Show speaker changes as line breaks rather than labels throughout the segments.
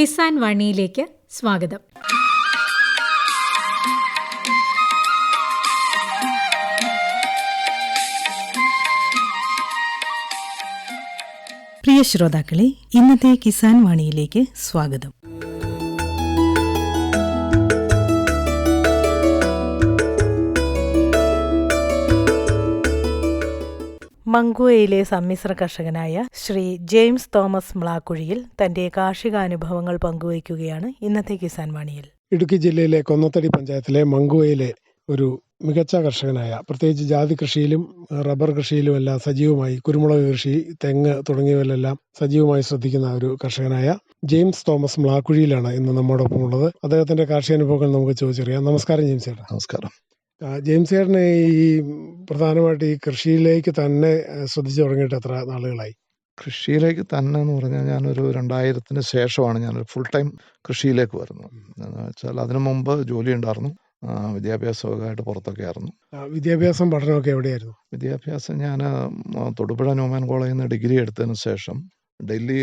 കിസാൻ വാണിയിലേക്ക് സ്വാഗതം.
പ്രിയ ശ്രോതാക്കളെ ഇന്നത്തെ കിസാൻ വാണിയിലേക്ക് സ്വാഗതം. മങ്കുവയിലെ സമ്മിശ്ര കർഷകനായ ശ്രീ ജെയിംസ് തോമസ് മ്ലാക്കുഴിയിൽ തന്റെ കാർഷികാനുഭവങ്ങൾ പങ്കുവയ്ക്കുകയാണ് ഇന്നത്തെ കിസാൻ വാണിയിൽ.
ഇടുക്കി ജില്ലയിലെ കൊന്നത്തടി പഞ്ചായത്തിലെ മങ്കുവയിലെ ഒരു മികച്ച കർഷകനായ പ്രത്യേകിച്ച് ജാതി കൃഷിയിലും റബ്ബർ കൃഷിയിലും എല്ലാം സജീവമായി കുരുമുളക് കൃഷി തെങ്ങ് തുടങ്ങിയവയിലെല്ലാം സജീവമായി ശ്രദ്ധിക്കുന്ന ഒരു കർഷകനായ ജെയിംസ് തോമസ് മ്ലാക്കുഴിയിലാണ് ഇന്ന് നമ്മോടൊപ്പം ഉള്ളത് അദ്ദേഹത്തിന്റെ കാർഷിക അനുഭവങ്ങൾ നമുക്ക് ചോദിച്ചറിയാം. നമസ്കാരം ജെയിംസ് ചേട്ടാ.
നമസ്കാരം.
ജെയിംസ് ചേട്ടന് ഈ പ്രധാനമായിട്ട് ഈ കൃഷിയിലേക്ക് തന്നെ ശ്രദ്ധിച്ചു തുടങ്ങിയിട്ട് എത്ര നാളുകളായി?
കൃഷിയിലേക്ക് തന്നെ എന്ന് പറഞ്ഞാൽ ഞാനൊരു രണ്ടായിരത്തിന് ശേഷമാണ് ഞാനൊരു ഫുൾ ടൈം കൃഷിയിലേക്ക് വരുന്നത്. എന്ന് വെച്ചാൽ അതിനു മുമ്പ് ജോലി ഉണ്ടായിരുന്നു. വിദ്യാഭ്യാസമൊക്കെ വിദ്യാഭ്യാസമൊക്കെയായിട്ട് പുറത്തൊക്കെ ആയിരുന്നു.
വിദ്യാഭ്യാസം പഠനമൊക്കെ എവിടെയായിരുന്നു?
വിദ്യാഭ്യാസം ഞാൻ തൊടുപുഴ ന്യൂമാൻ കോളേജിൽ നിന്ന് ഡിഗ്രി എടുത്തതിന് ശേഷം ഡൽഹി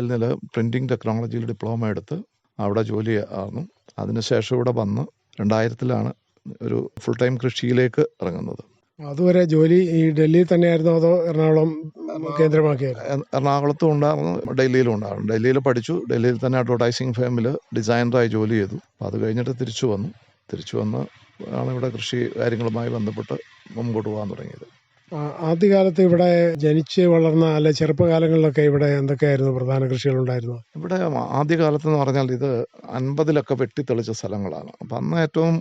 നിന്ന് പ്രിന്റിംഗ് ടെക്നോളജിയിൽ ഡിപ്ലോമ എടുത്ത് അവിടെ ജോലി ആയിരുന്നു. അതിനുശേഷം ഇവിടെ വന്ന് രണ്ടായിരത്തിലാണ് ഒരു ഫുൾ ടൈം കൃഷിയിലേക്ക് ഇറങ്ങുന്നത്.
അതുവരെ ജോലി ഈ ഡൽഹിയിൽ തന്നെയായിരുന്നു അതോ എറണാകുളം കേന്ദ്രമാക്കിയായിരുന്നു?
എറണാകുളത്തും ഉണ്ടായിരുന്നു ഡൽഹിയിലും ഉണ്ടായിരുന്നു. ഡൽഹിയിൽ പഠിച്ചു ഡൽഹിയിൽ തന്നെ അഡ്വർടൈസിങ് ഫേമിൽ ഡിസൈനറായി ജോലി ചെയ്തു. അപ്പോൾ അത് കഴിഞ്ഞിട്ട് തിരിച്ചു വന്നു. തിരിച്ചു വന്ന് ആണ് ഇവിടെ കൃഷി കാര്യങ്ങളുമായി ബന്ധപ്പെട്ട് മുമ്പോട്ട് പോകാൻ തുടങ്ങിയത്.
ആദ്യകാലത്ത് ഇവിടെ ജനിച്ച് വളർന്ന അല്ലെ ചെറുപ്പകാലങ്ങളിലൊക്കെ ഇവിടെ എന്തൊക്കെയായിരുന്നു പ്രധാന കൃഷികൾ ഉണ്ടായിരുന്നു
ഇവിടെ ആദ്യകാലത്ത് എന്ന് പറഞ്ഞാൽ ഇത് അൻപതിലൊക്കെ വെട്ടിത്തെളിച്ച സ്ഥലങ്ങളാണ്. അപ്പം അന്ന് ഏറ്റവും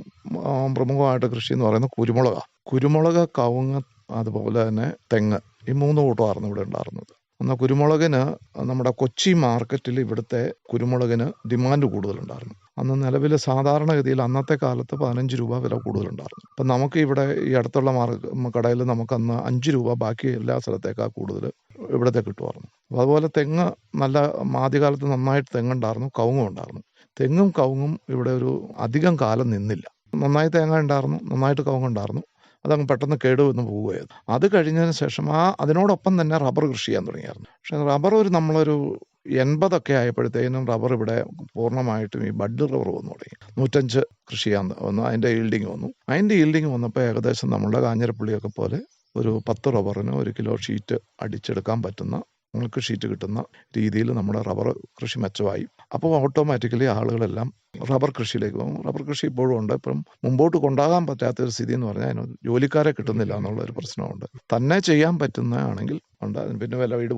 പ്രമുഖമായിട്ട് കൃഷി എന്ന് പറയുന്നത് കുരുമുളക. കുരുമുളക് കവുങ്ങ് അതുപോലെ തന്നെ തെങ്ങ് ഈ മൂന്ന് കൂട്ടമായിരുന്നു ഇവിടെ ഉണ്ടായിരുന്നത്. എന്നാൽ കുരുമുളകിന് നമ്മുടെ കൊച്ചി മാർക്കറ്റിൽ ഇവിടുത്തെ കുരുമുളകിന് ഡിമാൻഡ് കൂടുതലുണ്ടായിരുന്നു. അന്ന് നിലവിൽ സാധാരണഗതിയിൽ അന്നത്തെ കാലത്ത് പതിനഞ്ച് രൂപ വില കൂടുതലുണ്ടായിരുന്നു. അപ്പം നമുക്ക് ഇവിടെ ഈ അടുത്തുള്ള മാർക്ക കടയിൽ നമുക്ക് അന്ന് അഞ്ച് രൂപ ബാക്കി എല്ലാ സ്ഥലത്തേക്കാൾ കൂടുതൽ ഇവിടത്തെ കിട്ടുമായിരുന്നു. അപ്പോൾ അതുപോലെ തെങ്ങ് നല്ല ആദ്യകാലത്ത് നന്നായിട്ട് തെങ്ങുണ്ടായിരുന്നു കവുങ്ങും ഉണ്ടായിരുന്നു. തെങ്ങും കവുങ്ങും ഇവിടെ ഒരു അധികം കാലം നിന്നില്ല. നന്നായി തേങ്ങ ഉണ്ടായിരുന്നു നന്നായിട്ട് കവുങ്ങുണ്ടായിരുന്നു അതങ്ങ് പെട്ടെന്ന് കേടുവന്ന് പോവുകയായിരുന്നു. അത് കഴിഞ്ഞതിന് ശേഷം ആ അതിനോടൊപ്പം തന്നെ റബ്ബർ കൃഷി ചെയ്യാൻ തുടങ്ങിയായിരുന്നു. പക്ഷേ റബ്ബർ ഒരു നമ്മളൊരു എൺപതൊക്കെ ആയപ്പോഴത്തേനും റബ്ബർ ഇവിടെ പൂർണമായിട്ടും ഈ ബഡ് റബ്ബർ വന്നു തുടങ്ങി. നൂറ്റഞ്ച് കൃഷി വന്നു അതിന്റെ ഈൽഡിങ് വന്നു. അതിന്റെ ഈൽഡിങ് വന്നപ്പോൾ ഏകദേശം നമ്മുടെ കാഞ്ഞിരപ്പള്ളിയൊക്കെ പോലെ ഒരു പത്ത് റബ്ബറിന് ഒരു കിലോ ഷീറ്റ് അടിച്ചെടുക്കാൻ പറ്റുന്ന നമുക്ക് ഷീറ്റ് കിട്ടുന്ന രീതിയിൽ നമ്മുടെ റബ്ബർ കൃഷി മെച്ചമായി. അപ്പോൾ ഓട്ടോമാറ്റിക്കലി ആളുകളെല്ലാം റബ്ബർ കൃഷിയിലേക്ക് പോകും. റബ്ബർ കൃഷി ഇപ്പോഴും ഉണ്ട്. ഇപ്പം മുമ്പോട്ട് കൊണ്ടാകാൻ പറ്റാത്ത ഒരു സ്ഥിതി എന്ന് പറഞ്ഞാൽ അതിന് ജോലിക്കാരെ കിട്ടുന്നില്ല എന്നുള്ള ഒരു പ്രശ്നമുണ്ട്. തന്നെ ചെയ്യാൻ പറ്റുന്നതാണെങ്കിൽ ഉണ്ട്. പിന്നെ വില വീട്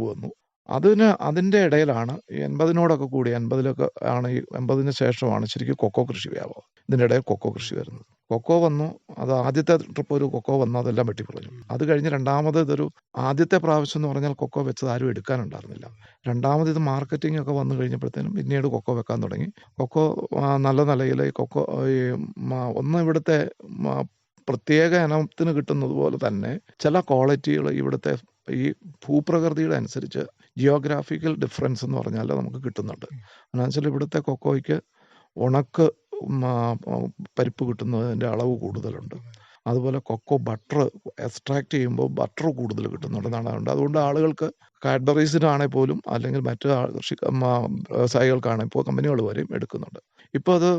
അതിന് അതിന്റെ ഇടയിലാണ് ഈ എൺപതിനോടൊക്കെ കൂടി എൺപതിലൊക്കെ ആണ് ഈ എൺപതിന് ശേഷമാണ് ശരിക്കും കൊക്കോ കൃഷി വ്യാപകം. ഇതിന്റെ ഇടയിൽ കൊക്കോ കൃഷി വരുന്നത്. കൊക്കോ വന്നു അത് ആദ്യത്തെ ട്രിപ്പ് ഒരു കൊക്കോ വന്നു അതെല്ലാം വെട്ടിക്കളഞ്ഞു അത് കഴിഞ്ഞ് രണ്ടാമത് ഇതൊരു ആദ്യത്തെ പ്രാവശ്യം എന്ന് പറഞ്ഞാൽ കൊക്കോ വെച്ചത് ആരും എടുക്കാനുണ്ടായിരുന്നില്ല. രണ്ടാമത് ഇത് മാർക്കറ്റിംഗ് ഒക്കെ വന്നു കഴിഞ്ഞപ്പോഴത്തേനും പിന്നീട് കൊക്കോ വെക്കാൻ തുടങ്ങി. കൊക്കോ നല്ല നിലയിൽ ഈ കൊക്കോ ഈ ഒന്ന് ഇവിടുത്തെ പ്രത്യേക ഇനത്തിന് കിട്ടുന്നത് പോലെ തന്നെ ചില ക്വാളിറ്റികൾ ഇവിടുത്തെ ഈ ഭൂപ്രകൃതിയുടെ അനുസരിച്ച് ജിയോഗ്രാഫിക്കൽ ഡിഫറൻസ് എന്ന് പറഞ്ഞാൽ നമുക്ക് കിട്ടുന്നുണ്ട്. എന്നുവെച്ചാൽ ഇവിടുത്തെ കൊക്കോയ്ക്ക് ഉണക്ക് പരിപ്പ് കിട്ടുന്നതിന്റെ അളവ് കൂടുതലുണ്ട്. അതുപോലെ കൊക്കോ ബട്ടർ എക്സ്ട്രാക്ട് ചെയ്യുമ്പോൾ ബട്ടർ കൂടുതൽ കിട്ടുന്നുണ്ടെന്നാണ് അതുകൊണ്ട്. അതുകൊണ്ട് ആളുകൾക്ക് കാഡ്ബറീസിനാണെങ്കിൽ പോലും അല്ലെങ്കിൽ മറ്റ് കൃഷി വ്യവസായികൾക്കാണെങ്കിൽ ഇപ്പോൾ കമ്പനികൾ വരെയും എടുക്കുന്നുണ്ട്. ഇപ്പോൾ അത്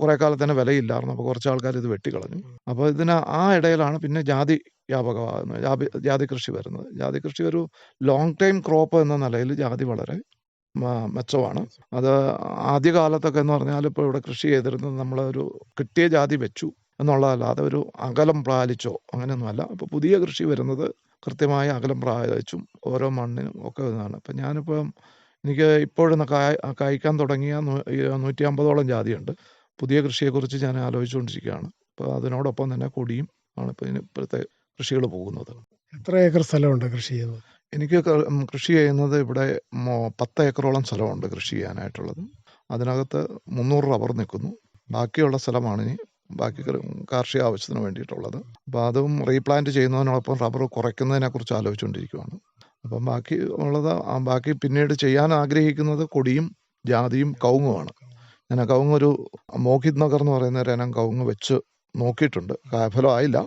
കുറേ കാലത്തിന് വിലയില്ലായിരുന്നു. അപ്പോൾ കുറച്ച് ആൾക്കാർ ഇത് വെട്ടിക്കളഞ്ഞു. അപ്പോൾ ഇതിന് ആ ഇടയിലാണ് പിന്നെ ജാതി വ്യാപകമാകുന്നത്. ജാതി ജാതി കൃഷി വരുന്നത്. ജാതി കൃഷി ഒരു ലോങ് ടൈം ക്രോപ്പ് എന്ന നിലയിൽ ജാതി വളരെ മെച്ചമാണ്. അത് ആദ്യകാലത്തൊക്കെ എന്ന് പറഞ്ഞാൽ ഇപ്പോൾ ഇവിടെ കൃഷി ചെയ്തിരുന്നത് നമ്മളൊരു കിട്ടിയ ജാതി വെച്ചു എന്നുള്ളതല്ലാതെ ഒരു അകലം പാലിച്ചോ അങ്ങനെയൊന്നുമല്ല അപ്പോൾ പുതിയ കൃഷി വരുന്നത് കൃത്യമായ അകലം പാലിച്ചും ഓരോ മണ്ണിനും ഒക്കെ ഇതാണ്. ഇപ്പം ഞാനിപ്പം എനിക്ക് ഇപ്പോഴൊന്ന് കായ് കായ്ക്കാൻ തുടങ്ങിയ നൂറ്റി അമ്പതോളം ജാതിയുണ്ട്. പുതിയ കൃഷിയെക്കുറിച്ച് ഞാൻ ആലോചിച്ചുകൊണ്ടിരിക്കുകയാണ്. അപ്പോൾ അതിനോടൊപ്പം തന്നെ കൊടിയും ആണ് ഇപ്പോൾ ഇതിന് ഇപ്പോഴത്തെ കൃഷികൾ പോകുന്നത്.
എത്ര ഏക്കർ സ്ഥലമുണ്ട് കൃഷി ചെയ്യുന്നത്?
എനിക്ക് കൃഷി ചെയ്യുന്നത് ഇവിടെ പത്ത് ഏക്കറോളം സ്ഥലമുണ്ട് കൃഷി ചെയ്യാനായിട്ടുള്ളത്. അതിനകത്ത് മുന്നൂറ് റബ്ബർ നിൽക്കുന്നു. ബാക്കിയുള്ള സ്ഥലമാണ് ഇനി ബാക്കി കാർഷിക ആവശ്യത്തിന് വേണ്ടിയിട്ടുള്ളത്. അപ്പോൾ അതും റീപ്ലാന്റ് ചെയ്യുന്നതിനോടൊപ്പം റബ്ബർ കുറയ്ക്കുന്നതിനെക്കുറിച്ച് ആലോചിച്ചുകൊണ്ടിരിക്കുകയാണ്. അപ്പം ബാക്കി ഉള്ളത് ബാക്കി പിന്നീട് ചെയ്യാൻ ആഗ്രഹിക്കുന്നത് കൊടിയും ജാതിയും കവുങ്ങുമാണ്. ഞാൻ ആ കവുങ്ങ് ഒരു മോഹിത് നഗർ എന്ന് പറയുന്ന ഒരു ഇനം കവുങ്ങ് വെച്ച് നോക്കിയിട്ടുണ്ട്. കായഫലം ആയില്ല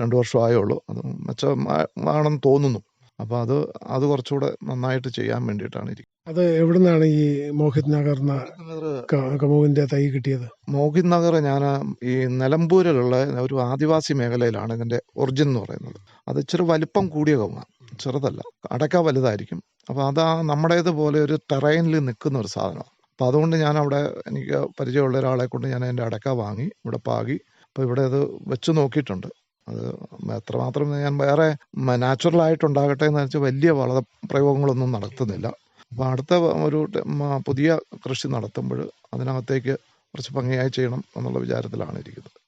രണ്ട് വർഷം ഉള്ളൂ അത് മെച്ചമാണെന്ന് തോന്നുന്നു. അപ്പോൾ അത് അത് കുറച്ചുകൂടെ നന്നായിട്ട് ചെയ്യാൻ വേണ്ടിയിട്ടാണ് ഇരിക്കുന്നത്.
അത് എവിടുന്നാണ് ഈ മോഹിത് നഗർ കമുവിന്റെ തൈ കിട്ടിയത്?
മോഹിത് നഗർ ഞാൻ ഈ നിലമ്പൂരിലുള്ള ഒരു ആദിവാസി മേഖലയിലാണ് ഇതിന്റെ ഒറിജിൻ എന്ന് പറയുന്നത്. അത് ഇച്ചിരി വലിപ്പം കൂടിയ കവുങ്ങാണ്. ചെറുതല്ല. അടക്ക വലുതായിരിക്കും. അപ്പോൾ അത് നമ്മുടേതുപോലെ ഒരു ടെറൈനിൽ നിൽക്കുന്ന ഒരു സാധനമാണ് അപ്പോൾ അതുകൊണ്ട് ഞാൻ അവിടെ എനിക്ക് പരിചയമുള്ള ഒരാളെ കൊണ്ട് ഞാൻ എന്റെ അടക്ക വാങ്ങി ഇവിടെ പാകി. അപ്പോൾ ഇവിടെ അത് വെച്ച് നോക്കിയിട്ടുണ്ട്. അത് എത്രമാത്രം ഞാൻ വേറെ നാച്ചുറലായിട്ടുണ്ടാകട്ടെ എന്ന് വെച്ചാൽ വലിയ വള പ്രയോഗങ്ങളൊന്നും നടത്തുന്നില്ല. അപ്പോൾ അടുത്ത ഒരു പുതിയ കൃഷി നടത്തുമ്പോൾ അതിനകത്തേക്ക് കുറച്ച് ഭംഗിയായി ചെയ്യണം എന്നുള്ള വിചാരത്തിലാണ് ഇരിക്കുന്നത്.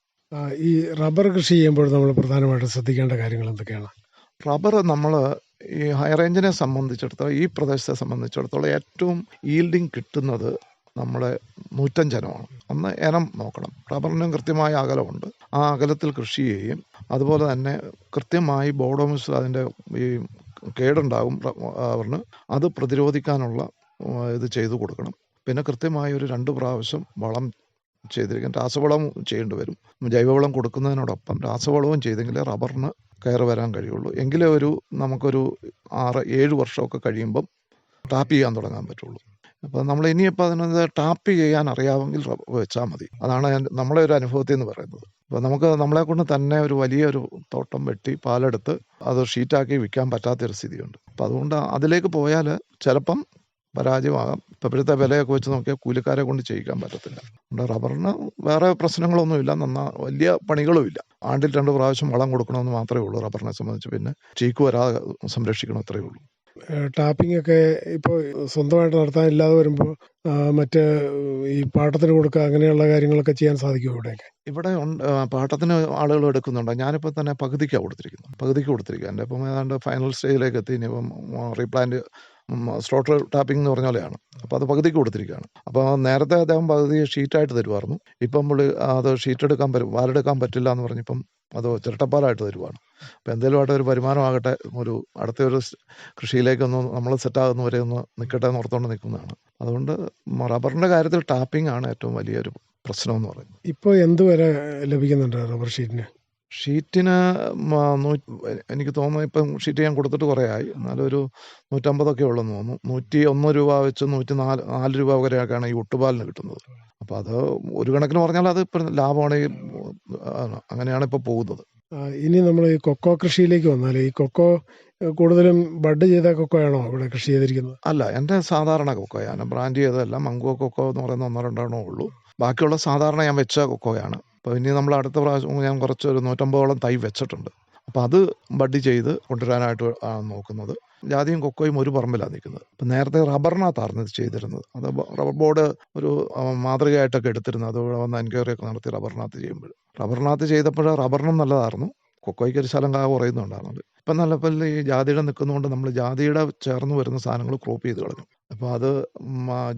ഈ റബ്ബർ കൃഷി ചെയ്യുമ്പോൾ നമ്മൾ പ്രധാനമായിട്ടും ശ്രദ്ധിക്കേണ്ട കാര്യങ്ങൾ എന്തൊക്കെയാണ്?
റബ്ബർ നമ്മൾ ഈ ഹൈ റേഞ്ചിനെ സംബന്ധിച്ചിടത്തോളം ഈ പ്രദേശത്തെ സംബന്ധിച്ചിടത്തോളം ഏറ്റവും ഈൽഡിങ് കിട്ടുന്നത് നമ്മുടെ നൂറ്റഞ്ചനമാണ്. ഒന്ന് ഇനം നോക്കണം. റബ്ബറിനും കൃത്യമായ അകലമുണ്ട്. ആ അകലത്തിൽ കൃഷി ചെയ്യും. അതുപോലെ തന്നെ കൃത്യമായി ബോഡോമിസ് അതിന്റെ ഈ കേടുണ്ടാകും റബ്ബറിന് അത് പ്രതിരോധിക്കാനുള്ള ഇത് ചെയ്തു കൊടുക്കണം. പിന്നെ കൃത്യമായി ഒരു രണ്ട് പ്രാവശ്യം വളം ചെയ്തിരിക്കും. രാസവളം ചെയ്യേണ്ടി വരും. ജൈവവളം കൊടുക്കുന്നതിനോടൊപ്പം രാസവളവും ചെയ്തെങ്കിലേ റബ്ബറിന് കയറി വരാൻ കഴിയുള്ളൂ. എങ്കിലേ ഒരു നമുക്കൊരു ആറ് ഏഴ് വർഷമൊക്കെ കഴിയുമ്പം ടാപ്പ് ചെയ്യാൻ തുടങ്ങാൻ പറ്റുള്ളൂ. അപ്പോൾ നമ്മൾ ഇനിയിപ്പോൾ അതിനത് ടാപ്പ് ചെയ്യാൻ അറിയാമെങ്കിൽ വെച്ചാൽ മതി. അതാണ് നമ്മളെ ഒരു അനുഭവത്തിൽ എന്ന് പറയുന്നത്. അപ്പോൾ നമുക്ക് നമ്മളെ കൊണ്ട് തന്നെ ഒരു വലിയൊരു തോട്ടം വെട്ടി പാലെടുത്ത് അത് ഷീറ്റാക്കി വിൽക്കാൻ പറ്റാത്തൊരു സ്ഥിതിയുണ്ട്. അപ്പോൾ അതുകൊണ്ട് അതിലേക്ക് പോയാൽ ചിലപ്പം പരാജയമാകാം. ഇപ്പോഴത്തെ വിലയൊക്കെ വെച്ച് നോക്കിയാൽ കൂലിക്കാരെ കൊണ്ട് ചെയ്യിക്കാൻ പറ്റത്തില്ല. നമ്മുടെ റബ്ബറിന് വേറെ പ്രശ്നങ്ങളൊന്നുമില്ല. നന്നാ വലിയ പണികളുമില്ല. ആണ്ടിൽ രണ്ട് പ്രാവശ്യം വളം കൊടുക്കണമെന്ന് മാത്രമേ ഉള്ളൂ റബ്ബറിനെ സംബന്ധിച്ച്. പിന്നെ ചീക്ക് വരാതെ സംരക്ഷിക്കണം അത്രയേ ഉള്ളൂ.
ടാപ്പിംഗ് ഒക്കെ ഇപ്പോൾ സ്വന്തമായിട്ട് നടത്താൻ ഇല്ലാതെ വരുമ്പോൾ മറ്റ് ഈ പാട്ടത്തിന് കൊടുക്കുക അങ്ങനെയുള്ള കാര്യങ്ങളൊക്കെ ചെയ്യാൻ സാധിക്കും ഇവിടെയൊക്കെ
ഇവിടെ ഉണ്ട് ആ, പാട്ടത്തിന് ആളുകൾ എടുക്കുന്നുണ്ട്. ഞാനിപ്പോൾ തന്നെ പകുതിക്കാണ് കൊടുത്തിരിക്കുന്നത്. പകുതിക്ക് കൊടുത്തിരിക്കുക എന്റെ ഇപ്പം ഏതാണ്ട് ഫൈനൽ സ്റ്റേജിലേക്ക് എത്തി. ഇനിയിപ്പം റീപ്ലാന്റ് സ്ലോട്ടർ ടാപ്പിംഗ് എന്ന് പറഞ്ഞ പോലെയാണ് അപ്പോൾ അത് പകുതിക്ക് കൊടുത്തിരിക്കുകയാണ്. അപ്പോൾ നേരത്തെ അദ്ദേഹം പകുതി ഷീറ്റായിട്ട് തരുമായിരുന്നു. ഇപ്പം നമ്മൾ അത് ഷീറ്റ് എടുക്കാൻ പറ്റും വാലെടുക്കാൻ പറ്റില്ല എന്ന് പറഞ്ഞപ്പം അത് ചിരട്ടപ്പാലായിട്ട് തരുവാണ്. അപ്പോൾ എന്തെങ്കിലുമായിട്ട് ഒരു വരുമാനമാകട്ടെ ഒരു അടുത്ത ഒരു കൃഷിയിലേക്കൊന്ന് നമ്മൾ സെറ്റാകുന്നവരെ ഒന്ന് നിൽക്കട്ടെ എന്ന് ഓർത്തുകൊണ്ട് നിൽക്കുന്നതാണ്. അതുകൊണ്ട് റബ്ബറിന്റെ കാര്യത്തിൽ ടാപ്പിംഗ് ആണ് ഏറ്റവും വലിയൊരു പ്രശ്നം എന്ന് പറയുന്നത്.
ഇപ്പോൾ എന്ത് വരെ ലഭിക്കുന്നുണ്ട് റബ്ബർ ഷീറ്റിന്?
ഷീറ്റിന് എനിക്ക് തോന്നുന്നു ഇപ്പം ഷീറ്റ് ഞാൻ കൊടുത്തിട്ട് കുറേ ആയി. എന്നാലും ഒരു നൂറ്റമ്പതൊക്കെ ഉള്ളെന്ന് തോന്നുന്നു. നൂറ്റി ഒന്ന് രൂപ വെച്ച് നൂറ്റി നാല് നാല് രൂപ വരെയൊക്കെയാണ് ഈ ഒട്ടുപാലിന് കിട്ടുന്നത്. അപ്പോൾ അത് ഒരു കണക്കിന് പറഞ്ഞാൽ അത് ഇപ്പം ലാഭമാണ് ഈ അങ്ങനെയാണ് ഇപ്പോൾ പോകുന്നത്.
ഇനി നമ്മൾ ഈ കൊക്കോ കൃഷിയിലേക്ക് വന്നാൽ ഈ കൊക്കോ കൂടുതലും ബഡ് ചെയ്ത കൊക്കോയാണോ ഇവിടെ കൃഷി ചെയ്തിരിക്കുന്നത്?
അല്ല എന്റെ സാധാരണ കൊക്കോയാണ് ബ്രാൻഡ് ചെയ്തതല്ല. മംഗോ കൊക്കോ എന്ന് പറയുന്ന ഒന്നോ രണ്ടെണ്ണോ ഉള്ളൂ. ബാക്കിയുള്ള സാധാരണ ഞാൻ വെച്ച കൊക്കോയാണ്. അപ്പോൾ ഇനി നമ്മൾ അടുത്ത പ്രാവശ്യം ഞാൻ കുറച്ച് ഒരു നൂറ്റമ്പതോളം തൈ വെച്ചിട്ടുണ്ട്. അപ്പോൾ അത് ബഡ് ചെയ്ത് കൊണ്ടുവരാനായിട്ട് ആണ് നോക്കുന്നത്. ജാതിയും കൊക്കോയും ഒരു പറമ്പിലാണ് നിൽക്കുന്നത്. അപ്പം നേരത്തെ റബ്ബറിനകത്തായിരുന്നു ഇത് ചെയ്തിരുന്നത്. അത് റബ്ബർ ബോർഡ് ഒരു മാതൃകയായിട്ടൊക്കെ എടുത്തിരുന്നത്. അത് ഇവിടെ വന്ന് എൻക്വയറി ഒക്കെ നടത്തി റബ്ബറിനകത്ത് ചെയ്യുമ്പോൾ. റബ്ബറിനകത്ത് ചെയ്തപ്പോൾ റബ്ബറിനും നല്ലതായിരുന്നു. കൊക്കോയ്ക്ക് ഒരു ശലങ്ക കുറയുന്നുണ്ടായിരുന്നത്. ഇപ്പം നല്ല പോലെ ഈ ജാതിയുടെ നിൽക്കുന്നതുകൊണ്ട് നമ്മൾ ജാതിയുടെ ചേർന്ന് വരുന്ന സാധനങ്ങൾ ക്രോപ്പ് ചെയ്ത് കളഞ്ഞു. അപ്പോൾ അത്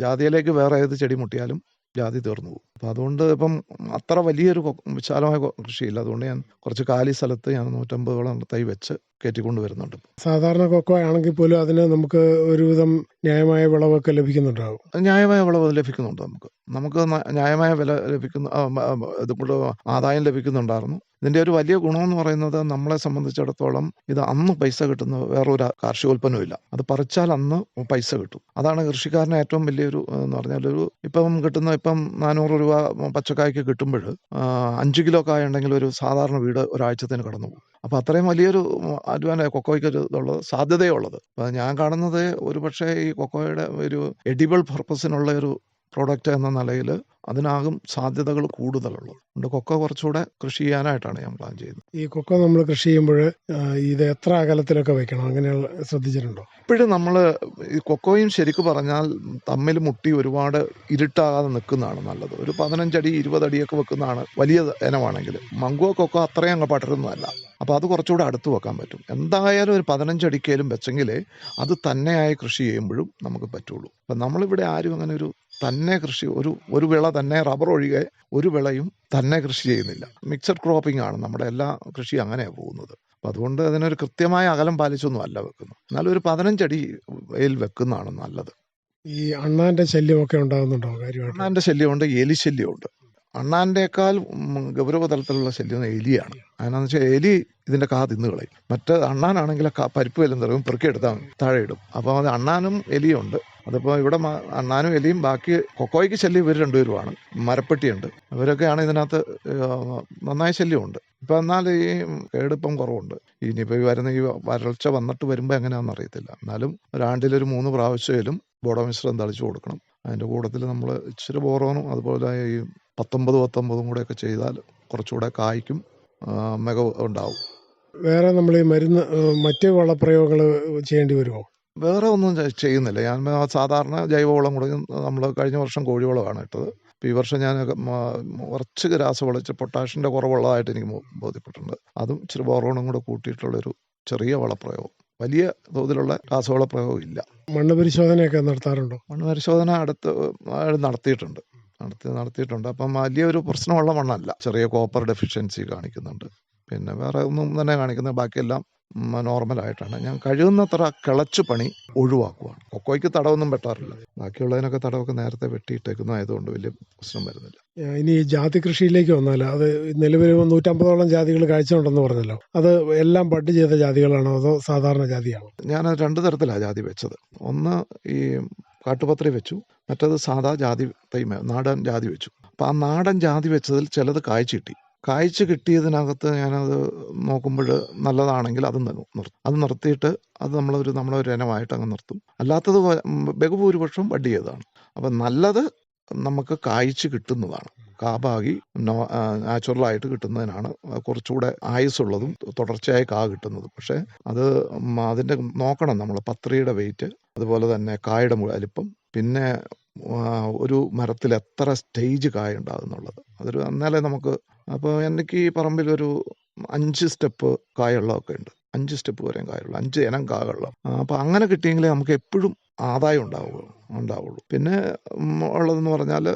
ജാതിയിലേക്ക് വേറെ ഏത് ചെടി മുട്ടിയാലും ജാതി തീർന്നു പോകും. അപ്പം അതുകൊണ്ട് ഇപ്പം അത്ര വലിയൊരു വിശാലമായ കൃഷിയില്ല. അതുകൊണ്ട് ഞാൻ കുറച്ച് കാലി സ്ഥലത്ത് ഞാൻ നൂറ്റമ്പതോളം തൈ വെച്ച് കയറ്റിക്കൊണ്ട് വരുന്നുണ്ട്.
സാധാരണ കൊക്കോ ആണെങ്കിൽ പോലും അതിന് നമുക്ക് ഒരുവിധം ന്യായമായ വിളവൊക്കെ ലഭിക്കുന്നുണ്ടാവും.
ന്യായമായ വിളവ് ലഭിക്കുന്നുണ്ട് നമുക്ക്. നമുക്ക് ന്യായമായ വില ലഭിക്കുന്ന ആ, മ, ആ, ഇത് കൊണ്ട് ആദായം ലഭിക്കുന്നുണ്ടായിരുന്നു. ഇതിന്റെ ഒരു വലിയ ഗുണമെന്ന് പറയുന്നത് നമ്മളെ സംബന്ധിച്ചിടത്തോളം ഇത് അന്ന് പൈസ കിട്ടുന്ന വേറൊരു കാർഷികോൽപ്പന്നമില്ല അത് പറിച്ചാൽ അന്ന് പൈസ കിട്ടും. അതാണ് കൃഷിക്കാരന് ഏറ്റവും വലിയൊരു എന്ന് പറഞ്ഞാൽ ഒരു ഇപ്പം കിട്ടുന്ന ഇപ്പം നാനൂറ് രൂപ പച്ചക്കായ്ക്ക് കിട്ടുമ്പോൾ അഞ്ച് കിലോ കായ ഉണ്ടെങ്കിൽ ഒരു സാധാരണ വീട് ഒരാഴ്ചത്തിന് കടന്നു പോകും. അപ്പോൾ അത്രയും വലിയൊരു അഡ്വാന്റേജ് കൊക്കോയ്ക്ക് ഒരു ഇതുള്ളത് സാധ്യതയുള്ളത്. അപ്പം ഞാൻ കാണുന്നത് ഒരു പക്ഷേ ഈ കൊക്കോയുടെ ഒരു എഡിബിൾ പർപ്പസിനുള്ള ഒരു പ്രോഡക്റ്റ് എന്ന നിലയിൽ അതിനാകും സാധ്യതകൾ കൂടുതലുള്ളത്. അതുകൊണ്ട് കൊക്ക കുറച്ചുകൂടെ കൃഷി ചെയ്യാനായിട്ടാണ് ഞാൻ പ്ലാൻ ചെയ്യുന്നത്.
ഈ കൊക്ക നമ്മൾ കൃഷി ചെയ്യുമ്പോൾ ഇത് എത്ര അകലത്തിലൊക്കെ വെക്കണം? അങ്ങനെയുള്ള ശ്രദ്ധിച്ചിട്ടുണ്ടോ?
ഇപ്പോഴും നമ്മൾ ഈ കൊക്കോയും ശരിക്കും പറഞ്ഞാൽ തമ്മിൽ മുട്ടി ഒരുപാട് ഇരുട്ടാകാതെ നിൽക്കുന്നതാണ് നല്ലത്. ഒരു പതിനഞ്ചടി ഇരുപതടിയൊക്കെ വെക്കുന്നതാണ് വലിയ ഇനമാണെങ്കിൽ മംഗോ കൊക്കോ അത്രയും അങ്ങ് പടരുന്നതല്ല. അപ്പോൾ അത് കുറച്ചുകൂടെ അടുത്ത് വെക്കാൻ പറ്റും. എന്തായാലും ഒരു പതിനഞ്ചടിക്കേലും വെച്ചെങ്കിലേ അത് തന്നെയായി കൃഷി ചെയ്യുമ്പോഴും നമുക്ക് പറ്റുള്ളൂ. അപ്പം നമ്മളിവിടെ ആരും അങ്ങനെ ഒരു തന്നെ കൃഷി ഒരു ഒരു വിള തന്നെ റബ്ബർ ഒഴികെ ഒരു വിളയും തന്നെ കൃഷി ചെയ്യുന്നില്ല. മിക്സഡ് ക്രോപ്പിംഗ് ആണ് നമ്മുടെ എല്ലാ കൃഷിയും അങ്ങനെയാണ് പോകുന്നത്. അപ്പം അതുകൊണ്ട് അതിനൊരു കൃത്യമായ അകലം പാലിച്ചൊന്നും അല്ല വെക്കുന്നത്. എന്നാലും ഒരു പതിനഞ്ചടി വെയിൽ വെക്കുന്നതാണ് നല്ലത്.
ഈ അണ്ണാന്റെ ശല്യമൊക്കെ ഉണ്ടാകുന്നുണ്ടോ കാര്യമായിട്ട്?
അണ്ണാന്റെ ശല്യമുണ്ട് എലി ശല്യമുണ്ട്. അണ്ണാന്റെക്കാൾ ഗൗരവതലത്തിലുള്ള ശല്യം എലിയാണ്. അതിനാന്ന് വെച്ചാൽ എലി ഇതിന്റെ കാ തിന്നു കളയും. മറ്റ് അണ്ണാനാണെങ്കിൽ കാ പരിപ്പ് വല്ലതും തെറിയും പെറുക്കിയെടുത്താൽ താഴെ ഇടും. അപ്പോൾ അത് അണ്ണാനും എലിയും ഉണ്ട്. അതിപ്പോൾ ഇവിടെ അണ്ണാനും എലിയും ബാക്കി കൊക്കോയ്ക്ക് ശല്യം ഇവർ രണ്ടുപേരുമാണ്. മരപ്പെട്ടിയുണ്ട്. ഇവരൊക്കെയാണ് ഇതിനകത്ത് നന്നായ ശല്യമുണ്ട്. ഇപ്പം എന്നാൽ ഈ കേടിപ്പം കുറവുണ്ട്. ഇനിയിപ്പോൾ ഈ വരുന്ന ഈ വരൾച്ച വന്നിട്ട് വരുമ്പോൾ എങ്ങനെയാണെന്ന് അറിയത്തില്ല. എന്നാലും ഒരാണ്ടിലൊരു മൂന്ന് പ്രാവശ്യമായാലും ബോഡോമിശ്രം തളിച്ചു കൊടുക്കണം. അതിന്റെ കൂട്ടത്തിൽ നമ്മൾ ഇച്ചിരി ബോറോണും അതുപോലെ ഈ പത്തൊമ്പത് പത്തൊമ്പതും കൂടെയൊക്കെ ചെയ്താൽ കുറച്ചുകൂടെ കായ്ക്കും മികവ് ഉണ്ടാവും.
വേറെ നമ്മൾ ഈ മരുന്ന് മറ്റു വളപ്രയോഗങ്ങൾ ചെയ്യേണ്ടി വരുമോ?
വേറെ ഒന്നും ചെയ്യുന്നില്ല. ഞാൻ സാധാരണ ജൈവവളം കൂടെ നമ്മൾ കഴിഞ്ഞ വർഷം കോഴിവളമാണ് ഇട്ടത്. അപ്പോൾ ഈ വർഷം ഞാൻ കുറച്ച് രാസവളിച്ച് പൊട്ടാഷിന്റെ കുറവുള്ളതായിട്ട് എനിക്ക് ബോധ്യപ്പെട്ടിട്ടുണ്ട്. അതും ഇച്ചിരി ബോറോണും കൂടെ കൂട്ടിയിട്ടുള്ളൊരു ചെറിയ വളപ്രയോഗം. വലിയ തോതിലുള്ള രാസവള പ്രയോഗം ഇല്ല.
മണ്ണ് പരിശോധനയൊക്കെ നടത്താറുണ്ടോ?
മണ്ണ് പരിശോധന അടുത്ത് നടത്തിയിട്ടുണ്ട്. നടത്തി നടത്തിയിട്ടുണ്ട്. അപ്പം വലിയൊരു പ്രശ്നമുള്ള മണ്ണല്ല. ചെറിയ കോപ്പർ ഡെഫിഷ്യൻസി കാണിക്കുന്നുണ്ട്. പിന്നെ വേറെ ഒന്നും തന്നെ കാണിക്കുന്നത് ബാക്കിയെല്ലാം നോർമലായിട്ടാണ് ഞാൻ കഴിയുന്നത്ര കിളച്ചു പണി ഒഴിവാക്കുവാണ്. കൊക്കോയ്ക്ക് തടവൊന്നും വെട്ടാറില്ല. ബാക്കിയുള്ളതിനൊക്കെ തടവൊക്കെ നേരത്തെ വെട്ടിയിട്ടേക്കുന്നതായതുകൊണ്ട് വലിയ പ്രശ്നം വരുന്നില്ല.
ഇനി ജാതി കൃഷിയിലേക്ക് വന്നാൽ അത് നിലവിൽ നൂറ്റമ്പതോളം ജാതികൾ കാഴ്ചയുണ്ടെന്ന് പറഞ്ഞല്ലോ. അത് എല്ലാം ബഡ് ചെയ്ത ജാതികളാണോ? അതോ സാധാരണ ജാതിയാണോ?
ഞാൻ രണ്ട് തരത്തിലാണ് ജാതി വെച്ചത്. ഒന്ന് ഈ കാട്ടുപത്രി വെച്ചു. മറ്റത് സാധാ ജാതി തൈമ നാടൻ ജാതി വെച്ചു. അപ്പം ആ നാടൻ ജാതി വെച്ചതിൽ ചിലത് കായ്ച്ചു കിട്ടി. കായ്ച്ചു കിട്ടിയതിനകത്ത് ഞാനത് നോക്കുമ്പോൾ നല്ലതാണെങ്കിൽ അത് നിർത്തും അത് നിർത്തിയിട്ട് അത് നമ്മളൊരു നമ്മളൊരു ഇനമായിട്ട് അങ്ങ് നിർത്തും. അല്ലാത്തത് ബഹുഭൂരിപക്ഷം വഡ് ചെയ്തതാണ് അപ്പം നല്ലത് നമുക്ക് കായ്ച്ചു കിട്ടുന്നതാണ്. കാബാകി നാച്ചുറലായിട്ട് കിട്ടുന്നതിനാണ്. കുറച്ചുകൂടെ ആയുസ്സുള്ളതും തുടർച്ചയായി കാ കിട്ടുന്നതും. പക്ഷേ അത് അതിന്റെ നോക്കണം നമ്മൾ പത്രിയുടെ വെയിറ്റ്. അതുപോലെ തന്നെ കായുടെ വലിപ്പം പിന്നെ ഒരു മരത്തിൽ എത്ര സ്റ്റേജ് കായ ഉണ്ടാകുന്നുള്ളത്. അതൊരു എന്നാലേ നമുക്ക് അപ്പോൾ എനിക്ക് ഈ പറമ്പിൽ ഒരു അഞ്ച് സ്റ്റെപ്പ് കായുള്ളതൊക്കെ ഉണ്ട്. അഞ്ച് സ്റ്റെപ്പ് വരെയും കായുള്ളൂ അഞ്ച് ഇനം കായുള്ള അപ്പോൾ അങ്ങനെ കിട്ടിയെങ്കിലേ നമുക്ക് എപ്പോഴും ആദായം ഉണ്ടാവുകയുള്ളൂ ഉണ്ടാവുള്ളൂ. പിന്നെ ഉള്ളതെന്ന് പറഞ്ഞാൽ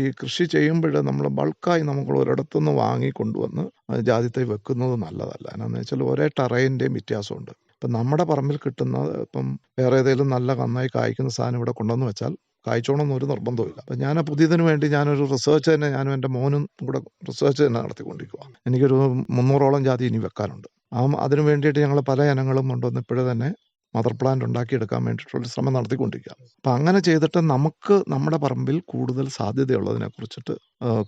ഈ കൃഷി ചെയ്യുമ്പോൾ നമ്മൾ ബൾക്കായി നമുക്ക് ഒരിടത്തുനിന്ന് വാങ്ങി കൊണ്ടുവന്ന് ജാതിത്തൈ വെക്കുന്നത് നല്ലതല്ല. എന്നാന്ന് വെച്ചാൽ ഒരേ ടറയിന്റെയും വ്യത്യാസമുണ്ട്. ഇപ്പം നമ്മുടെ പറമ്പിൽ കിട്ടുന്ന ഇപ്പം വേറെ ഏതെങ്കിലും നല്ല നന്നായി കായ്ക്കുന്ന സാധനം ഇവിടെ കൊണ്ടുവന്ന് വെച്ചാൽ കായ്ച്ചോണമെന്ന് ഒരു നിർബന്ധമില്ല അപ്പം ഞാൻ പുതിയതിന് വേണ്ടി ഞാനൊരു റിസർച്ച് തന്നെ ഞാനും എന്റെ മോനും കൂടെ റിസർച്ച് തന്നെ നടത്തിക്കൊണ്ടിരിക്കുക എനിക്കൊരു മുന്നൂറോളം ജാതി ഇനി വെക്കാനുണ്ട്. ആ അതിനു വേണ്ടിയിട്ട് ഞങ്ങൾ പല ഇനങ്ങളും കൊണ്ടുവന്ന് ഇപ്പോഴേ തന്നെ മദർ പ്ലാന്റ് ഉണ്ടാക്കിയെടുക്കാൻ വേണ്ടിയിട്ടുള്ള ശ്രമം നടത്തിക്കൊണ്ടിരിക്കുക അപ്പം അങ്ങനെ ചെയ്തിട്ട് നമുക്ക് നമ്മുടെ പറമ്പിൽ കൂടുതൽ സാധ്യതയുള്ളതിനെ കുറിച്ചിട്ട്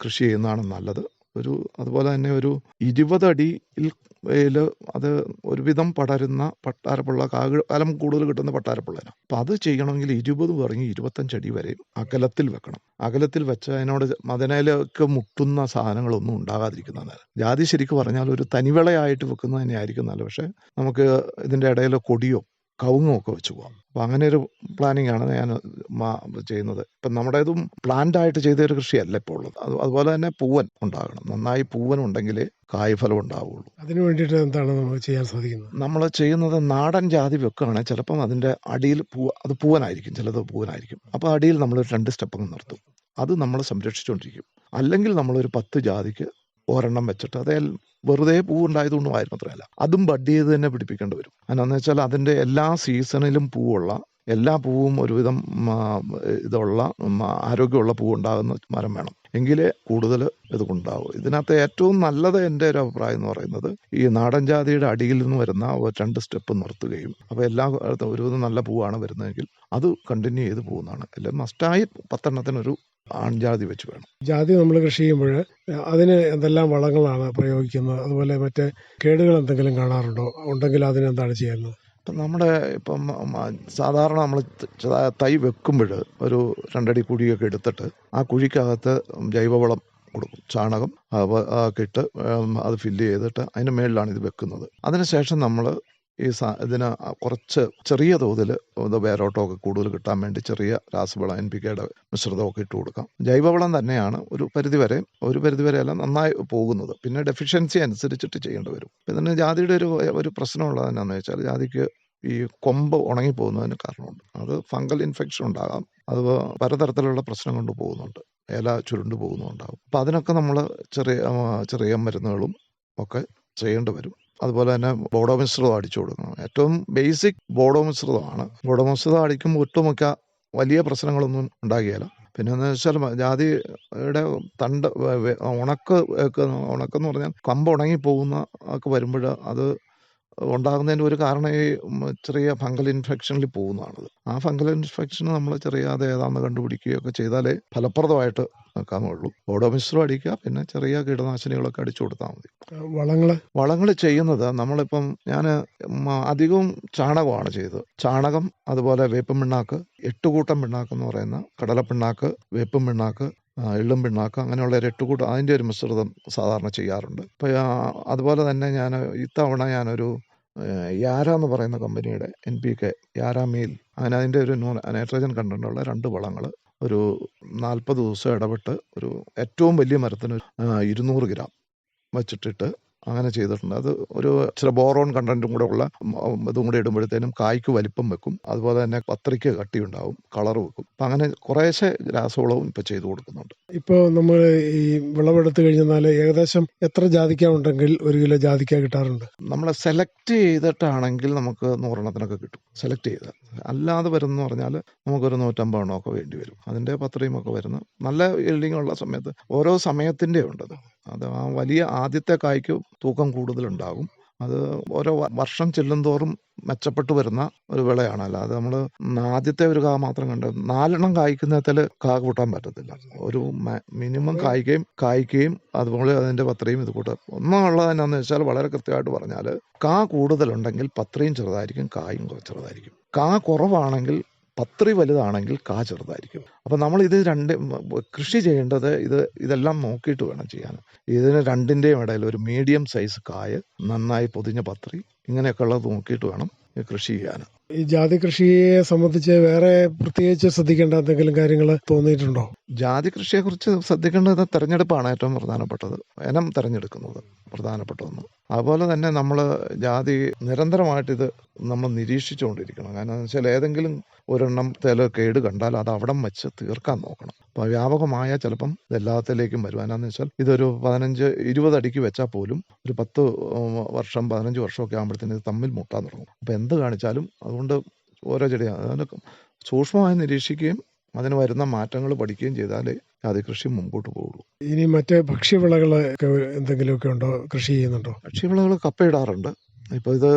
കൃഷി ചെയ്യുന്നതാണ് നല്ലത്. ഒരു അതുപോലെ തന്നെ ഒരു ഇരുപതടി അടിയിൽ യിൽ അത് ഒരുവിധം പടരുന്ന പട്ടാരപ്പുള്ള കാലം കൂടുതൽ കിട്ടുന്ന പട്ടാരപ്പുള്ളതിനാണ് അപ്പം അത് ചെയ്യണമെങ്കിൽ ഇരുപത് പറഞ്ഞ് ഇരുപത്തഞ്ചടി വരെ അകലത്തിൽ വെക്കണം. അകലത്തിൽ വെച്ച് അതിനോട് മതനയിലൊക്കെ മുട്ടുന്ന സാധനങ്ങളൊന്നും ഉണ്ടാകാതിരിക്കുന്നതാണ് ജാതി ശരിക്കും പറഞ്ഞാൽ ഒരു തനിവിളയായിട്ട് വെക്കുന്നത് തന്നെയായിരിക്കും നല്ലത്. പക്ഷേ നമുക്ക് ഇതിന്റെ ഇടയിൽ കൊടിയോ കവുങ്ങോ ഒക്കെ വെച്ച് പോകാം അപ്പം അങ്ങനെ ഒരു പ്ലാനിങ് ആണ് ഞാൻ ചെയ്യുന്നത്. ഇപ്പം നമ്മുടേതും പ്ലാൻഡായിട്ട് പ്ലാന്റ് ആയിട്ട് ചെയ്ത ഒരു കൃഷിയല്ല ഇപ്പോൾ ഉള്ളത്. അത് അതുപോലെ തന്നെ പൂവൻ ഉണ്ടാകണം. നന്നായി പൂവൻ ഉണ്ടെങ്കിൽ കായ്ഫലം ഉണ്ടാവുള്ളൂ.
അതിനു വേണ്ടിയിട്ട് എന്താണ് നമ്മൾ ചെയ്യാൻ സാധിക്കുന്നത്?
നമ്മൾ ചെയ്യുന്നത് നാടൻ ജാതി വെക്കുകയാണ് ചിലപ്പം അതിന്റെ അടിയിൽ പൂവ അത് പൂവനായിരിക്കും ചിലത് പൂവനായിരിക്കും. അപ്പോൾ അടിയിൽ നമ്മൾ രണ്ട് സ്റ്റെപ്പ് അങ്ങ് നിർത്തും. അത് നമ്മൾ സംരക്ഷിച്ചുകൊണ്ടിരിക്കും. അല്ലെങ്കിൽ നമ്മളൊരു പത്ത് ജാതിക്ക് ഒരെണ്ണം വെച്ചിട്ട്. അതേ വെറുതെ പൂ ഉണ്ടായതുകൊണ്ടും ആയിരുന്നു മാത്രമല്ല അതും ബഡ് ചെയ്ത് തന്നെ പിടിപ്പിക്കേണ്ടി വരും. എന്നാന്ന് വെച്ചാൽ അതിന്റെ എല്ലാ സീസണിലും പൂവുള്ള എല്ലാ പൂവും ഒരുവിധം ഇതുള്ള ആരോഗ്യമുള്ള പൂ ഉണ്ടാകുന്ന മരം വേണം. എങ്കിലേ കൂടുതൽ ഇത് ഇതിനകത്ത് ഏറ്റവും നല്ലത് എന്റെ ഒരു അഭിപ്രായം എന്ന് പറയുന്നത് ഈ നാടൻ ജാതിയുടെ അടിയിൽ നിന്ന് വരുന്ന രണ്ട് സ്റ്റെപ്പ് നിർത്തുകയും അപ്പോൾ എല്ലാ ഒരു നല്ല പൂവാണ് വരുന്നതെങ്കിൽ അത് കണ്ടിന്യൂ ചെയ്ത് പോകുന്നതാണ്. അല്ലെങ്കിൽ മസ്റ്റായി പത്തെണ്ണത്തിനൊരു ആൺജാതി വെച്ച് വേണം.
ജാതി നമ്മൾ കൃഷി ചെയ്യുമ്പോൾ അതിന് എന്തെല്ലാം വളങ്ങളാണ് പ്രയോഗിക്കുന്നത്? അതുപോലെ മറ്റേ കേടുകൾ എന്തെങ്കിലും കാണാറുണ്ടോ? ഉണ്ടെങ്കിൽ അതിനെന്താണ് ചെയ്യുന്നത്?
ഇപ്പം നമ്മുടെ ഇപ്പം സാധാരണ നമ്മൾ തൈ വെക്കുമ്പോൾ ഒരു രണ്ടടി കുഴിയൊക്കെ എടുത്തിട്ട് ആ കുഴിക്കകത്ത് ജൈവവളം കൊടുക്കും ചാണകം ഒക്കെ ഇട്ട് അത് ഫില്ല് ചെയ്തിട്ട് അതിന് മേളിലാണ് ഇത് വെക്കുന്നത്. അതിനുശേഷം നമ്മൾ ഈ ഇതിന് കുറച്ച് ചെറിയ തോതിൽ ഇത് വേരോട്ടമൊക്കെ കൂടുതൽ കിട്ടാൻ വേണ്ടി ചെറിയ രാസവളം എൻ പി കെയുടെ മിശ്രിതമൊക്കെ ഇട്ട് കൊടുക്കാം. ജൈവവളം തന്നെയാണ് ഒരു പരിധിവരെ ഒരു പരിധിവരെ എല്ലാം നന്നായി പോകുന്നത്. പിന്നെ ഡെഫിഷ്യൻസി അനുസരിച്ചിട്ട് ചെയ്യേണ്ടി വരും. പിന്നെ ജാതിയുടെ ഒരു ഒരു പ്രശ്നമുള്ളത് എന്നാന്ന് വെച്ചാൽ ജാതിക്ക് ഈ കൊമ്പ് ഉണങ്ങിപ്പോകുന്നതിന് കാരണമുണ്ട്. അത് ഫംഗൽ ഇൻഫെക്ഷൻ ഉണ്ടാകാം. അത് പലതരത്തിലുള്ള പ്രശ്നം കൊണ്ട് പോകുന്നുണ്ട്. ഇല ചുരുണ്ടു പോകുന്നുണ്ടാകും. അപ്പം അതിനൊക്കെ നമ്മൾ ചെറിയ ചെറിയ മരുന്നുകളും ഒക്കെ ചെയ്യേണ്ടി വരും. അതുപോലെ തന്നെ ബോഡോ മിശ്രിതം അടിച്ചു കൊടുക്കണം. ഏറ്റവും ബേസിക് ബോഡോ മിശ്രിതമാണ് ബോഡോ മിശ്രിതം അടിക്കുമ്പോൾ ഒട്ടുമിക്ക വലിയ പ്രശ്നങ്ങളൊന്നും ഉണ്ടാകുകയില്ല. പിന്നെ എന്ന് വെച്ചാൽ ജാതിയുടെ തണ്ട് ഉണക്ക് ഉണക്കെന്ന് പറഞ്ഞാൽ കമ്പ് ഉണങ്ങി പോകുന്ന ഒക്കെ വരുമ്പോൾ അത് ഉണ്ടാകുന്നതിന്റെ ഒരു കാരണം ഈ ചെറിയ ഫംഗൽ ഇൻഫെക്ഷനിൽ പോകുന്നതാണത്. ആ ഫംഗൽ ഇൻഫെക്ഷൻ നമ്മൾ ചെറിയ ഏതാണെന്ന് കണ്ടുപിടിക്കുകയൊക്കെ ചെയ്താലേ ഫലപ്രദമായിട്ട് നിൽക്കാമുള്ളൂ ഓഡോമിസ്ട്രോ അടിക്കുക പിന്നെ ചെറിയ കീടനാശിനികളൊക്കെ അടിച്ചു കൊടുത്താൽ മതി.
വളങ്ങൾ
വളങ്ങൾ ചെയ്യുന്നത് നമ്മളിപ്പം ഞാൻ അധികവും ചാണകമാണ് ചെയ്തത്. ചാണകം അതുപോലെ വേപ്പ് പിണ്ണാക്ക് എട്ട് കൂട്ടം പിണ്ണാക്ക് എന്ന് പറയുന്ന കടല പിണ്ണാക്ക് വേപ്പ് പിണ്ണാക്ക് എള്ളും പിണ്ണാക്ക് അങ്ങനെയുള്ള ഒരു എട്ട് കൂട്ടം അതിന്റെ ഒരു മിശ്രിതം സാധാരണ ചെയ്യാറുണ്ട്. അപ്പോൾ അതുപോലെ തന്നെ ഞാൻ ഇത്തവണ ഞാനൊരു യാര എന്ന് പറയുന്ന കമ്പനിയുടെ എൻ പി കെ യാര മീൽ അങ്ങനെ അതിന്റെ ഒരു നൈട്രജൻ കണ്ടന്റുള്ള രണ്ട് വളങ്ങൾ ഒരു നാൽപ്പത് ദിവസം ഇടവിട്ട് ഒരു ഏറ്റവും വലിയ മരത്തിന് ഇരുന്നൂറ് ഗ്രാം വച്ചിട്ടിട്ട് അങ്ങനെ ചെയ്തിട്ടുണ്ട്. അത് ഒരു ചില ബോറോൺ കണ്ടന്റും കൂടെ ഉള്ള ഇതും കൂടെ ഇടുമ്പോഴത്തേനും കായ്ക്ക് വലിപ്പം വെക്കും. അതുപോലെ തന്നെ പത്രിക്ക് കട്ടി ഉണ്ടാവും കളർ വെക്കും. അപ്പം അങ്ങനെ കുറേശ്ശെ രാസവളവും ഇപ്പം ചെയ്തു കൊടുക്കുന്നുണ്ട്.
ഇപ്പോൾ നമ്മൾ ഈ വിളവെടുത്ത് കഴിഞ്ഞാൽ ഏകദേശം എത്ര ജാതിക്ക ഉണ്ടെങ്കിൽ ഒരു കിലോ ജാതിക്ക കിട്ടാറുണ്ട്?
നമ്മൾ സെലക്ട് ചെയ്തിട്ടാണെങ്കിൽ നമുക്ക് നൂറെണ്ണത്തിനൊക്കെ കിട്ടും. സെലക്ട് ചെയ്ത്. അല്ലാതെ വരുന്നെന്ന് പറഞ്ഞാൽ നമുക്കൊരു നൂറ്റമ്പത് എണ്ണമൊക്കെ വേണ്ടി വരും. അതിന്റെ പത്രയും ഒക്കെ വരുന്നു. നല്ല എൽഡിങ് ഉള്ള സമയത്ത് ഓരോ സമയത്തിന്റെ ഉണ്ടത്. അത് ആ വലിയ ആദ്യത്തെ കായ്ക്ക് തൂക്കം കൂടുതലുണ്ടാകും. അത് ഓരോ വർഷം ചെല്ലുന്തോറും മെച്ചപ്പെട്ടു വരുന്ന ഒരു വിളയാണ്. അല്ലാതെ നമ്മൾ ആദ്യത്തെ ഒരു കാ മാത്രം കണ്ട് നാലെണ്ണം കായ്ക്കുന്നതിൽ കാ കൂട്ടാൻ പറ്റത്തില്ല. ഒരു മിനിമം കായ്ക്കുകയും കായ്ക്കുകയും അതുപോലെ അതിന്റെ പത്രയും ഇത് കൂട്ടുക. ഒന്നുള്ളത് എന്നാന്ന് വെച്ചാൽ വളരെ കൃത്യമായിട്ട് പറഞ്ഞാൽ കാ കൂടുതലുണ്ടെങ്കിൽ പത്രയും ചെറുതായിരിക്കും കായും ചെറുതായിരിക്കും. കാ കുറവാണെങ്കിൽ പത്രി വലുതാണെങ്കിൽ കാ ചെറുതായിരിക്കും. അപ്പം നമ്മൾ ഇത് രണ്ട് കൃഷി ചെയ്യേണ്ടത് ഇത് ഇതെല്ലാം നോക്കിയിട്ട് വേണം ചെയ്യാൻ. ഇതിന് രണ്ടിന്റെയും ഇടയിൽ ഒരു മീഡിയം സൈസ് കായ് നന്നായി പൊതിഞ്ഞ പത്രി ഇങ്ങനെയൊക്കെ ഉള്ളത് നോക്കിയിട്ട് വേണം കൃഷി ചെയ്യാൻ.
ഈ ജാതി കൃഷിയെ സംബന്ധിച്ച് വേറെ പ്രത്യേകിച്ച് ശ്രദ്ധിക്കേണ്ട എന്തെങ്കിലും കാര്യങ്ങൾ തോന്നിയിട്ടുണ്ടോ?
ജാതി കൃഷിയെക്കുറിച്ച് ശ്രദ്ധിക്കേണ്ടത് തെരഞ്ഞെടുപ്പാണ് ഏറ്റവും പ്രധാനപ്പെട്ടത്. ഇനം തിരഞ്ഞെടുക്കുന്നത് പ്രധാനപ്പെട്ടതെന്ന്. അതുപോലെ തന്നെ നമ്മൾ ജാതി നിരന്തരമായിട്ടിത് നമ്മൾ നിരീക്ഷിച്ചുകൊണ്ടിരിക്കണം. കാരണം വെച്ചാൽ ഏതെങ്കിലും ഒരെണ്ണം തേല കേട് കണ്ടാൽ അത് അവിടം വെച്ച് തീർക്കാൻ നോക്കണം. അപ്പോൾ വ്യാപകമായ ചിലപ്പം എല്ലാത്തിലേക്കും വരും. എന്നാന്ന് വെച്ചാൽ ഇതൊരു പതിനഞ്ച് ഇരുപത് അടിക്ക് വെച്ചാൽ പോലും ഒരു പത്ത് വർഷം പതിനഞ്ച് വർഷമൊക്കെ ആകുമ്പോഴത്തേന് ഇത് തമ്മിൽ മുട്ടാൻ തുടങ്ങും. അപ്പോൾ എന്ത് കാണിച്ചാലും അതുകൊണ്ട് ഓരോ ചെടി അതിന് സൂക്ഷ്മമായി നിരീക്ഷിക്കുകയും അതിന് വരുന്ന മാറ്റങ്ങൾ പഠിക്കുകയും ചെയ്താലേ അത് കൃഷി മുമ്പോട്ട് പോകുള്ളൂ
ഇനി മറ്റേ ഭക്ഷ്യവിളകൾ എന്തെങ്കിലുമൊക്കെ ഉണ്ടോ? കൃഷി ചെയ്യുന്നുണ്ടോ?
ഭക്ഷ്യവിളകൾ കപ്പയിടാറുണ്ട് ഇപ്പോൾ ഇത്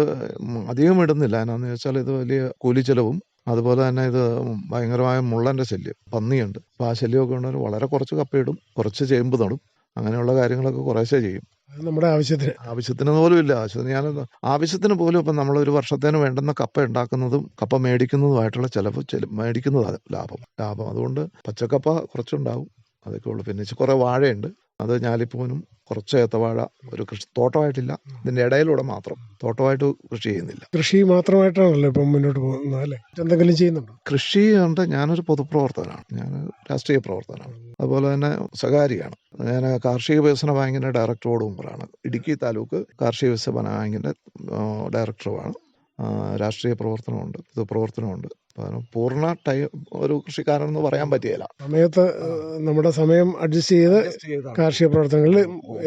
അധികം ഇടുന്നില്ല. എന്നാന്ന് വെച്ചാൽ ഇത് വലിയ കൂലിച്ചെലവും അതുപോലെ തന്നെ ഇത് ഭയങ്കരമായ മുള്ളന്റെ ശല്യം പന്നിയുണ്ട്. അപ്പോൾ ആ ശല്യമൊക്കെ ഉണ്ടെങ്കിൽ വളരെ കുറച്ച് കപ്പയിടും കുറച്ച് ചേമ്പ് നടും അങ്ങനെയുള്ള കാര്യങ്ങളൊക്കെ കുറേശ്ശേ ചെയ്യും.
നമ്മുടെ ആവശ്യത്തിന്.
ആവശ്യത്തിന് പോലും ഇല്ല. ആവശ്യത്തിന് ഞാൻ ആവശ്യത്തിന് പോലും ഇപ്പം നമ്മൾ ഒരു വർഷത്തേന് വേണ്ടുന്ന കപ്പ ഉണ്ടാക്കുന്നതും കപ്പ മേടിക്കുന്നതുമായിട്ടുള്ള ചിലവ് ചെല മേടിക്കുന്നതാണ് ലാഭം. ലാഭം. അതുകൊണ്ട് പച്ചക്കപ്പ കുറച്ചുണ്ടാവും. അതൊക്കെ ഉള്ളു. പിന്നെ കുറേ വാഴയുണ്ട്. അത് ഞാലിപ്പൂവനും കുറച്ച് ഏത്തവാഴ ഒരു കൃഷി തോട്ടമായിട്ടില്ല. ഇതിന്റെ ഇടയിലൂടെ മാത്രം. തോട്ടമായിട്ട് കൃഷി ചെയ്യുന്നില്ല.
കൃഷി മാത്രമായിട്ടാണല്ലോ ഇപ്പം മുന്നോട്ട് പോകുന്നത് അല്ലേ? എന്തെങ്കിലും ചെയ്യുന്നുണ്ടോ?
കൃഷി ഉണ്ട് ഞാനൊരു പൊതുപ്രവർത്തകനാണ്. ഞാൻ രാഷ്ട്രീയ പ്രവർത്തകനാണ്. അതുപോലെ തന്നെ സ്വകാര്യമാണ് ഞാൻ കാർഷിക വികസന ബാങ്കിന്റെ ഡയറക്ടറോട് മുമ്പാണ് ഇടുക്കി താലൂക്ക് കാർഷിക വികസന ബാങ്കിന്റെ ഡയറക്ടറുമാണ്. രാഷ്ട്രീയ പ്രവർത്തനമുണ്ട്. പൊതുപ്രവർത്തനമുണ്ട് അപ്പോൾ പൂർണ ടൈം ഒരു കൃഷിക്കാരനെന്ന് പറയാൻ പറ്റിയല്ല
സമയത്ത് നമ്മുടെ സമയം അഡ്ജസ്റ്റ് ചെയ്ത് കാർഷിക പ്രവർത്തനങ്ങളിൽ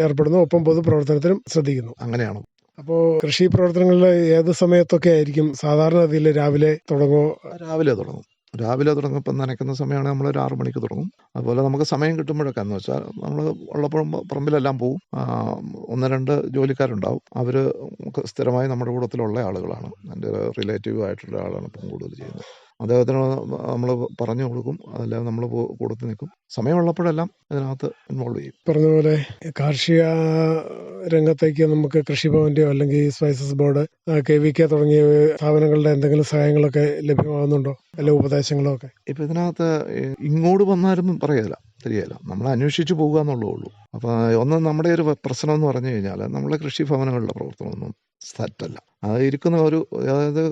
ഏർപ്പെടുന്നു. ഒപ്പം പൊതുപ്രവർത്തനത്തിനും ശ്രദ്ധിക്കുന്നു.
അങ്ങനെയാണ്.
അപ്പോൾ കൃഷി പ്രവർത്തനങ്ങളിൽ ഏത് സമയത്തൊക്കെ ആയിരിക്കും? സാധാരണ ഗതിയിൽ രാവിലെ തുടങ്ങുമോ
രാവിലെ തുടങ്ങും. രാവിലെ തുടങ്ങും ഇപ്പം നനയ്ക്കുന്ന സമയമാണെങ്കിൽ നമ്മൾ ഒരു ആറു മണിക്ക് തുടങ്ങും. അതുപോലെ നമുക്ക് സമയം കിട്ടുമ്പോഴൊക്കെ എന്ന് വെച്ചാൽ നമ്മൾ ഉള്ളപ്പോഴും പറമ്പിലെല്ലാം പോവും. ഒന്ന് രണ്ട് ജോലിക്കാരുണ്ടാവും. അവർ സ്ഥിരമായി നമ്മുടെ കൂട്ടത്തിലുള്ള ആളുകളാണ്. എന്റെ റിലേറ്റീവ് ആയിട്ടുള്ള ആളാണ് ഇപ്പം കൂടുതൽ ചെയ്യുന്നത്. അദ്ദേഹത്തിന് നമ്മൾ പറഞ്ഞു കൊടുക്കും അതെല്ലാം നമ്മൾ കൊടുത്ത് നിൽക്കും. സമയമുള്ളപ്പോഴെല്ലാം അതിനകത്ത് ഇൻവോൾവ് ചെയ്യും.
പറഞ്ഞതുപോലെ പോലെ കാർഷിക രംഗത്തേക്ക് നമുക്ക് കൃഷിഭവന്റെയോ അല്ലെങ്കിൽ spices board K V K തുടങ്ങിയ സ്ഥാപനങ്ങളുടെ എന്തെങ്കിലും സഹായങ്ങളൊക്കെ ലഭ്യമാകുന്നുണ്ടോ? അല്ല ഉപദേശങ്ങളോ ഒക്കെ?
ഇപ്പം ഇതിനകത്ത് ഇങ്ങോട്ട് വന്നാലും പറയല തിരിയല്ല. നമ്മൾ അന്വേഷിച്ചു പോകുക എന്നുള്ളേ ഉള്ളൂ. അപ്പോൾ ഒന്ന് നമ്മുടെ ഒരു പ്രശ്നം എന്ന് പറഞ്ഞു കഴിഞ്ഞാൽ നമ്മളെ കൃഷിഭവനങ്ങളുടെ പ്രവർത്തനമൊന്നും സെറ്റല്ല അത് ഇരിക്കുന്ന ഒരു അതായത്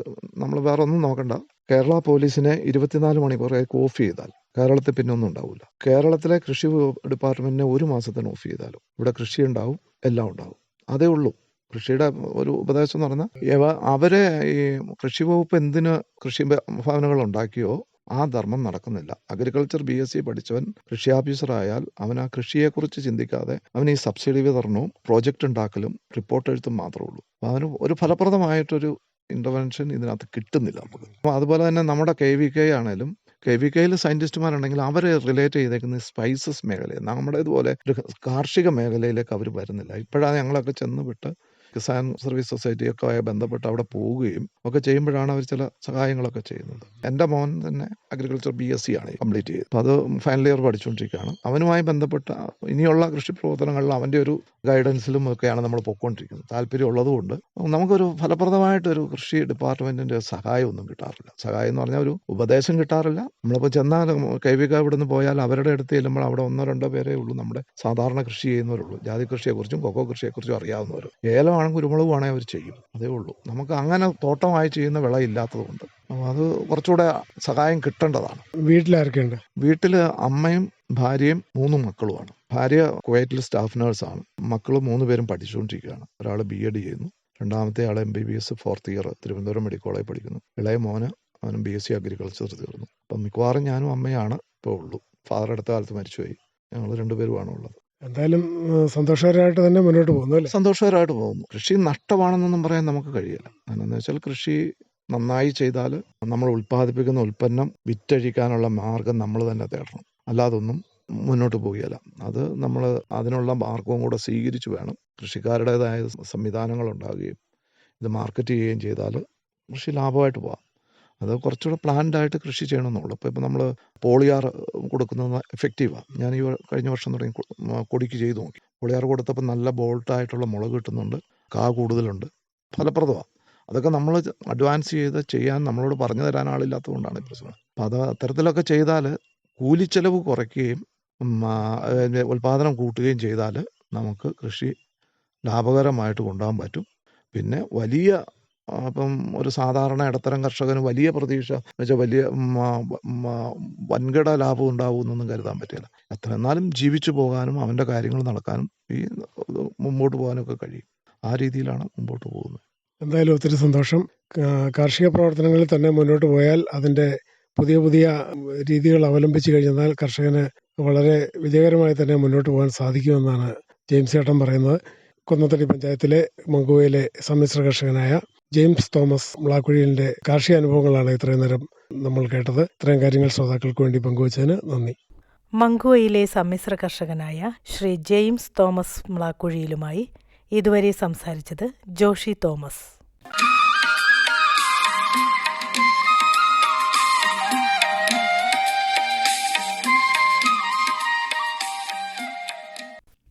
നമ്മൾ വേറെ ഒന്നും നോക്കണ്ട. കേരള പോലീസിനെ ഇരുപത്തിനാല് മണിക്കൂറേക്ക് ഓഫ് ചെയ്താൽ കേരളത്തിൽ പിന്നെ ഒന്നും ഉണ്ടാവില്ല കേരളത്തിലെ കൃഷി ഡിപ്പാർട്ട്മെന്റിനെ ഒരു മാസത്തിന് ഓഫ് ചെയ്താലും ഇവിടെ കൃഷി ഉണ്ടാവും എല്ലാം ഉണ്ടാവും. അതേ ഉള്ളൂ. കൃഷിയുടെ ഒരു ഉപദേശം എന്ന് പറഞ്ഞാൽ അവരെ ഈ കൃഷി വകുപ്പ് എന്തിന് കൃഷി ഭവനുകൾ ഉണ്ടാക്കിയോ ആ ധർമ്മം നടക്കുന്നില്ല. അഗ്രികൾച്ചർ ബി എസ് സി പഠിച്ചവൻ കൃഷി ഓഫീസർ ആയാൽ അവൻ ആ കൃഷിയെക്കുറിച്ച് ചിന്തിക്കാതെ അവൻ ഈ സബ്സിഡി വിതരണവും പ്രോജക്റ്റ് ഉണ്ടാക്കലും റിപ്പോർട്ട് എഴുത്തും മാത്രമേ ഉള്ളൂ. അവന് ഒരു ഫലപ്രദമായിട്ടൊരു ഇന്റർവെൻഷൻ ഇതിനകത്ത് കിട്ടുന്നില്ല നമുക്ക്. അപ്പോൾ അതുപോലെ തന്നെ നമ്മുടെ കെ വി കെ ആണേലും കെ വി കെയിൽ സയന്റിസ്റ്റുമാരുണ്ടെങ്കിൽ അവരെ റിലേറ്റ് ചെയ്തേക്കുന്ന സ്പൈസസ് മേഖലയിൽ നമ്മുടെ ഇതുപോലെ ഒരു കാർഷിക മേഖലയിലേക്ക് അവർ വരുന്നില്ല. ഇപ്പോഴാണ് ഞങ്ങളൊക്കെ ചെന്ന് വിട്ട് കിസാൻ സർവീസ് സൊസൈറ്റിയൊക്കെ ആയി ബന്ധപ്പെട്ട് അവിടെ പോവുകയും ഒക്കെ ചെയ്യുമ്പോഴാണ് അവർ ചില സഹായങ്ങളൊക്കെ ചെയ്യുന്നത്. എന്റെ മോൻ തന്നെ അഗ്രികൾച്ചർ ബി എസ് സി ആണ് കംപ്ലീറ്റ് ചെയ്തത്. അപ്പോൾ അത് ഫൈനൽ ഇയർ പഠിച്ചുകൊണ്ടിരിക്കുകയാണ്. അവനുമായി ബന്ധപ്പെട്ട ഇനിയുള്ള കൃഷി പ്രവർത്തനങ്ങളിൽ അവന്റെ ഒരു ഗൈഡൻസിലും ഒക്കെയാണ് നമ്മൾ പൊയ്ക്കൊണ്ടിരിക്കുന്നത്. താല്പര്യം ഉള്ളതുകൊണ്ട് നമുക്കൊരു ഫലപ്രദമായിട്ടൊരു കൃഷി ഡിപ്പാർട്ട്മെന്റിന്റെ സഹായമൊന്നും കിട്ടാറില്ല. സഹായം എന്ന് പറഞ്ഞാൽ ഒരു ഉപദേശം കിട്ടാറില്ല. നമ്മളിപ്പോൾ ചെന്നാൽ കൈവിക ഇവിടെ നിന്ന് പോയാൽ അവരുടെ അടുത്ത് ചെല്ലുമ്പോൾ അവിടെ ഒന്നോ രണ്ടോ പേരേ ഉള്ളൂ നമ്മുടെ സാധാരണ കൃഷി ചെയ്യുന്നവരുള്ളൂ. ജാതി കൃഷിയെക്കുറിച്ചും കൊക്കോ കൃഷിയെക്കുറിച്ചും അറിയാവുന്നവർ. ഏലമാണെങ്കിൽ വേണേൽ അവർ ചെയ്യും. അതേ ഉള്ളൂ. നമുക്ക് അങ്ങനെ തോട്ടമായി ചെയ്യുന്ന വിള ഇല്ലാത്തതുകൊണ്ട് അപ്പോൾ അത് കുറച്ചുകൂടെ സഹായം കിട്ടേണ്ടതാണ്.
വീട്ടിലാർക്കുണ്ട്
വീട്ടിൽ അമ്മയും ഭാര്യയും മൂന്ന് മക്കളുമാണ്. ഭാര്യ കുവൈറ്റിൽ സ്റ്റാഫ് നേഴ്സാണ്. മക്കൾ മൂന്ന് പേരും പഠിച്ചുകൊണ്ടിരിക്കുകയാണ്. ഒരാൾ ബി എഡ് ചെയ്യുന്നു. രണ്ടാമത്തെ ആൾ M B B S fourth year Thiruvananthapuram medical college പഠിക്കുന്നു. ഇളയ മോന് അവനും ബി എസ് സി അഗ്രികൾച്ചർ തീർന്നു അപ്പം മിക്കവാറും ഞാനും അമ്മയാണ് ഇപ്പോൾ ഉള്ളൂ. ഫാദർ അടുത്ത കാലത്ത് മരിച്ചുപോയി. ഞങ്ങൾ രണ്ടുപേരുമാണ് ഉള്ളത്.
എന്തായാലും സന്തോഷകരമായിട്ട് തന്നെ മുന്നോട്ട് പോകുന്നു അല്ലേ?
സന്തോഷകരമായിട്ട് പോകുന്നു. കൃഷി നഷ്ടമാണെന്നൊന്നും പറയാൻ നമുക്ക് കഴിയില്ല. എന്താണെന്ന് വെച്ചാൽ കൃഷി നന്നായി ചെയ്താൽ നമ്മൾ ഉൽപ്പാദിപ്പിക്കുന്ന ഉൽപ്പന്നം വിറ്റഴിക്കാനുള്ള മാർഗം നമ്മൾ തന്നെ തേടണം. അല്ലാതൊന്നും മുന്നോട്ട് പോകുകയല്ല അത് നമ്മൾ അതിനുള്ള മാർഗവും കൂടെ സ്വീകരിച്ച് വേണം. കൃഷിക്കാരുടേതായ സംവിധാനങ്ങൾ ഉണ്ടാകുകയും ഇത് മാർക്കറ്റ് ചെയ്യുകയും ചെയ്താൽ കൃഷി ലാഭമായിട്ട് പോകാം അത് കുറച്ചുകൂടെ പ്ലാൻഡ് ആയിട്ട് കൃഷി ചെയ്യണമെന്നുള്ളൂ. അപ്പോൾ ഇപ്പോൾ നമ്മൾ പോളിയാർ കൊടുക്കുന്നത് എഫക്റ്റീവാണ് ഞാൻ ഈ കഴിഞ്ഞ വർഷം തുടങ്ങി കൊടിക്ക് ചെയ്തു നോക്കി. പോളിയാർ കൊടുത്തപ്പോൾ നല്ല ബോൾട്ടായിട്ടുള്ള മുളക് കിട്ടുന്നുണ്ട്. കാ കൂടുതലുണ്ട്. ഫലപ്രദമാണ് അതൊക്കെ നമ്മൾ അഡ്വാൻസ് ചെയ്ത് ചെയ്യാൻ നമ്മളോട് പറഞ്ഞു തരാൻ ആളില്ലാത്തതുകൊണ്ടാണ് ഈ പ്രശ്നം. അപ്പോൾ അത് അത്തരത്തിലൊക്കെ ചെയ്താൽ കൂലിച്ചെലവ് കുറയ്ക്കുകയും ഉൽപാദനം കൂട്ടുകയും ചെയ്താൽ നമുക്ക് കൃഷി ലാഭകരമായിട്ട് കൊണ്ടുപോകാൻ പറ്റും. പിന്നെ വലിയ ആ, ഇപ്പം ഒരു സാധാരണ ഇടത്തരം കർഷകന് വലിയ പ്രതീക്ഷ വെച്ചാൽ വലിയ വൻകിട ലാഭം ഉണ്ടാവുമെന്നൊന്നും കരുതാൻ പറ്റില്ല. എത്ര എന്നാലും ജീവിച്ചു പോകാനും അവന്റെ കാര്യങ്ങൾ നടക്കാനും ഈ മുമ്പോട്ട് പോകാനൊക്കെ കഴിയും. ആ രീതിയിലാണ് മുമ്പോട്ട് പോകുന്നത്.
എന്തായാലും ഒത്തിരി സന്തോഷം. കാർഷിക പ്രവർത്തനങ്ങളിൽ തന്നെ മുന്നോട്ട് പോയാൽ അതിന്റെ പുതിയ പുതിയ രീതികൾ അവലംബിച്ച് കഴിഞ്ഞാൽ കർഷകന് വളരെ വിജയകരമായി തന്നെ മുന്നോട്ട് പോകാൻ സാധിക്കുമെന്നാണ് ജെയിംസ് ചേട്ടൻ പറയുന്നത്. കൊന്നത്തടി പഞ്ചായത്തിലെ മങ്കുവയിലെ സമ്മിശ്ര കർഷകനായ ജെയിംസ് തോമസ് മുളാക്കുഴിയിലിന്റെ കാർഷിക അനുഭവങ്ങളാണ് ഇത്രയും നേരം നമ്മൾ കേട്ടത്. ഇത്രയും കാര്യങ്ങൾ ശ്രോതാക്കൾക്ക് വേണ്ടി പങ്കുവച്ചതിന് നന്ദി.
മങ്കുവയിലെ സമ്മിശ്ര കർഷകനായ ശ്രീ ജെയിംസ് തോമസ് മുളാക്കുഴിയിലുമായി ഇതുവരെ സംസാരിച്ചത് ജോഷി തോമസ്.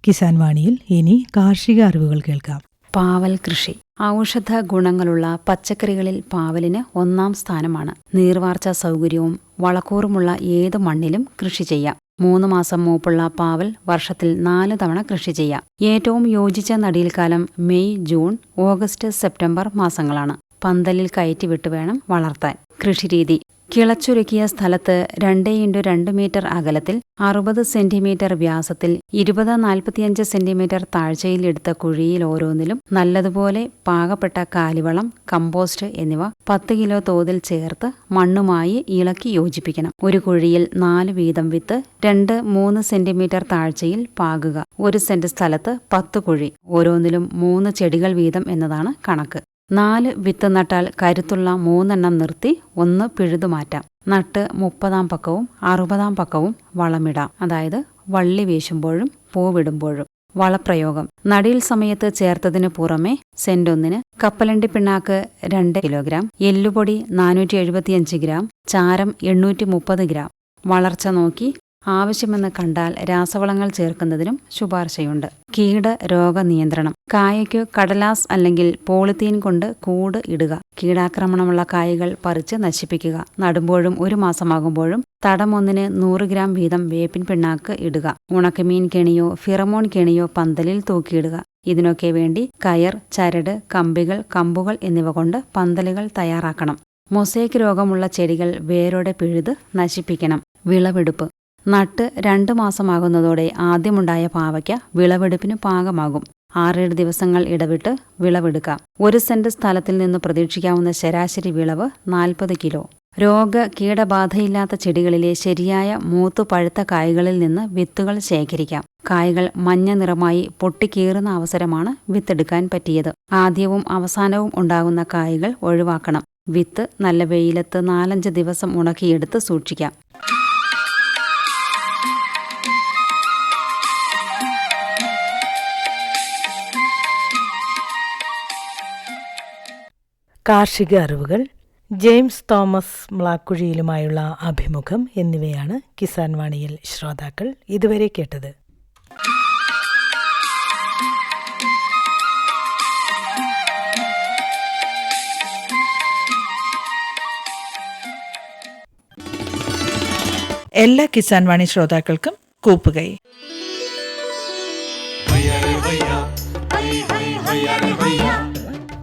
കിസാൻ വാണിയിൽ ഇനി കാർഷിക അറിവുകൾ കേൾക്കാം.
പാവൽ കൃഷി. ഔഷധ ഗുണങ്ങളുള്ള പച്ചക്കറികളിൽ പാവലിന് ഒന്നാം സ്ഥാനമാണ്. നീർവാർച്ച സൗകര്യവും വളക്കൂറുമുള്ള ഏത് മണ്ണിലും കൃഷി ചെയ്യാം. മൂന്ന് മാസം മൂപ്പുള്ള പാവൽ വർഷത്തിൽ നാല് തവണ കൃഷി ചെയ്യാം. ഏറ്റവും യോജിച്ച നടീൽക്കാലം മെയ് ജൂൺ ഓഗസ്റ്റ് സെപ്റ്റംബർ മാസങ്ങളാണ്. പന്തലിൽ കയറ്റിവിട്ട് വേണം വളർത്താൻ. കൃഷിരീതി. കിളച്ചൊരുക്കിയ സ്ഥലത്ത് രണ്ട് ഇന്റു രണ്ട് മീറ്റർ അകലത്തിൽ അറുപത് സെന്റിമീറ്റർ വ്യാസത്തിൽ ഇരുപത് നാൽപ്പത്തിയഞ്ച് സെന്റിമീറ്റർ താഴ്ചയിൽ എടുത്ത കുഴിയിൽ ഓരോന്നിലും നല്ലതുപോലെ പാകപ്പെട്ട കാലിവളം കമ്പോസ്റ്റ് എന്നിവ പത്ത് കിലോ തോതിൽ ചേർത്ത് മണ്ണുമായി ഇളക്കി യോജിപ്പിക്കണം. ഒരു കുഴിയിൽ നാല് വീതം വിത്ത് രണ്ട് മൂന്ന് സെന്റിമീറ്റർ താഴ്ചയിൽ പാകുക. ഒരു സെന്റ് സ്ഥലത്ത് പത്ത് കുഴി. ഓരോന്നിലും മൂന്ന് ചെടികൾ വീതം എന്നതാണ് കണക്ക്. നാല് വിത്ത് നട്ടാൽ കരുത്തുള്ള മൂന്നെണ്ണം നിർത്തി ഒന്ന് പിഴുതു മാറ്റാം നട്ട് മുപ്പതാം പക്കവും അറുപതാം പക്കവും വളമിടാം. അതായത് വള്ളി വീശുമ്പോഴും പൂവിടുമ്പോഴും. വളപ്രയോഗം. നടീൽ സമയത്ത് ചേർത്തതിനു പുറമെ സെന്റൊന്നിന് കപ്പലണ്ടി പിണ്ണാക്ക് രണ്ട് കിലോഗ്രാം എല്ലുപൊടി നാനൂറ്റി എഴുപത്തിയഞ്ച് ഗ്രാം ചാരം എണ്ണൂറ്റി മുപ്പത് ഗ്രാം. വളർച്ച നോക്കി ആവശ്യമെന്ന് കണ്ടാൽ രാസവളങ്ങൾ ചേർക്കുന്നതിനും ശുപാർശയുണ്ട്. കീട രോഗനിയന്ത്രണം. കായയ്ക്കു കടലാസ് അല്ലെങ്കിൽ പോളിത്തീൻ കൊണ്ട് കൂട് ഇടുക. കീടാക്രമണമുള്ള കായകൾ പറിച്ച് നശിപ്പിക്കുക. നടുമ്പോഴും ഒരു മാസമാകുമ്പോഴും തടമൊന്നിന് നൂറ് ഗ്രാം വീതം വേപ്പിൻ പിണ്ണാക്ക് ഇടുക. ഉണക്കമീൻ കെണിയോ ഫിറമോൺ കെണിയോ പന്തലിൽ തൂക്കിയിടുക. ഇതിനൊക്കെ വേണ്ടി കയർ ചരട് കമ്പികൾ കമ്പുകൾ എന്നിവ കൊണ്ട് പന്തലുകൾ തയ്യാറാക്കണം. മൊസൈക്ക് രോഗമുള്ള ചെടികൾ വേരോടെ പിഴുത് നശിപ്പിക്കണം. വിളവെടുപ്പ്. നട്ട് രണ്ട് മാസമാകുന്നതോടെ ആദ്യമുണ്ടായ പാവയ്ക്ക വിളവെടുപ്പിന് പാകമാകും. ആറേഴ് ദിവസങ്ങൾ ഇടവിട്ട് വിളവെടുക്കാം. ഒരു സെന്റ് സ്ഥലത്തിൽ നിന്ന് പ്രതീക്ഷിക്കാവുന്ന ശരാശരി വിളവ് നാൽപ്പത് കിലോ. രോഗ കീടബാധയില്ലാത്ത ചെടികളിലെ ശരിയായ മൂത്തു പഴുത്ത കായകളിൽ നിന്ന് വിത്തുകൾ ശേഖരിക്കാം. കായകൾ മഞ്ഞ നിറമായി പൊട്ടിക്കീറുന്ന അവസരമാണ് വിത്തെടുക്കാൻ പറ്റിയത്. ആദ്യവും അവസാനവും ഉണ്ടാകുന്ന കായകൾ ഒഴിവാക്കണം. വിത്ത് നല്ല വെയിലത്ത് നാലഞ്ച് ദിവസം ഉണക്കിയെടുത്ത് സൂക്ഷിക്കാം.
കാർഷിക അറിവുകൾ ജെയിംസ് തോമസ് മ്ലാക്കുഴിയിലുമായുള്ള അഭിമുഖം എന്നിവയാണ് കിസാൻ വാണിയിൽ ശ്രോതാക്കൾ ഇതുവരെ കേട്ടത്.
എല്ലാ കിസാൻ വാണി ശ്രോതാക്കൾക്കും കൂപ്പുകൈ.